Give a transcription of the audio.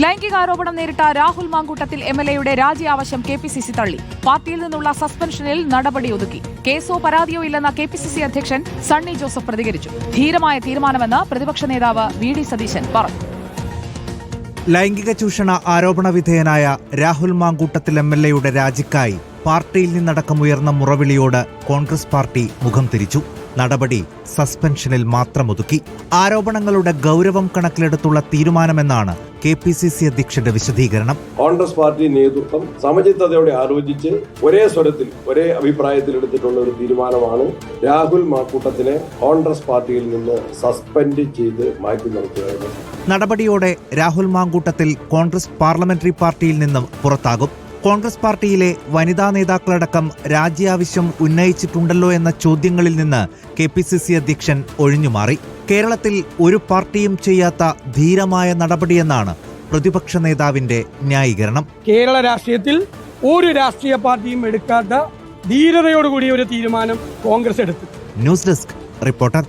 ലൈംഗികാരോപണം നേരിട്ട Rahul Mamkootathil M L എയുടെ രാജി ആവശ്യം കെ പി സി സി തള്ളി. പാർട്ടിയിൽ നിന്നുള്ള സസ്പെൻഷനിൽ നടപടി ഒതുക്കി. കേസോ പരാതിയോ ഇല്ലെന്ന കെ പി സി സി അധ്യക്ഷൻ സണ്ണി ജോസഫ് പ്രതികരിച്ചു. ധീരമായ തീരുമാനമെന്ന് പ്രതിപക്ഷ നേതാവ് വി ഡി സതീശൻ പറഞ്ഞു. ലൈംഗിക ചൂഷണ ആരോപണ വിധേയനായ രാഹുൽ മാങ്കൂട്ടത്തിൽ എം എൽ എയുടെ രാജിക്കായി പാർട്ടിയിൽ നിന്നടക്കമുയർന്ന മുറവിളിയോട് കോൺഗ്രസ് പാർട്ടി മുഖം തിരിച്ചു. നടപടി സസ്പെൻഷനിൽ മാത്രം ഒതുക്കി. ആരോപണങ്ങളുടെ ഗൗരവം കണക്കിലെടുത്തുള്ള തീരുമാനമെന്നാണ് കെ പി സി സി അധ്യക്ഷന്റെ വിശദീകരണം. കോൺഗ്രസ് പാർട്ടി നേതൃത്വം സമചിത്തതയോടെ ആലോചിച്ച് ഒരേ സ്വരത്തിൽ ഒരേ അഭിപ്രായത്തിൽ എടുത്തിട്ടുള്ള ഒരു തീരുമാനമാണ് രാഹുൽ മാക്കൂട്ടത്തിനെ കോൺഗ്രസ് പാർട്ടിയിൽ നിന്ന് സസ്പെൻഡ് ചെയ്ത് മാറ്റി നിർത്തുക നടപടിയോടെ രാഹുൽ മാങ്കൂട്ടത്തിൽ കോൺഗ്രസ് പാർലമെന്ററി പാർട്ടിയിൽ നിന്നും പുറത്താകും. കോൺഗ്രസ് പാർട്ടിയിലെ വനിതാ നേതാക്കളടക്കം രാജ്യാവശ്യം ഉന്നയിച്ചിട്ടുണ്ടല്ലോ എന്ന ചോദ്യങ്ങളിൽ നിന്ന് കെ പി സി സി അധ്യക്ഷൻ ഒഴിഞ്ഞുമാറി. കേരളത്തിൽ ഒരു പാർട്ടിയും ചെയ്യാത്ത ധീരമായ നടപടിയെന്നാണ് പ്രതിപക്ഷ നേതാവിന്റെ ന്യായീകരണം. കേരള രാഷ്ട്രീയത്തിൽ ഒരു രാഷ്ട്രീയ പാർട്ടിയും എടുക്കാത്ത ധീരതയോടുകൂടിയ ഒരു തീരുമാനം കോൺഗ്രസ് എടുത്തു. News desk reporter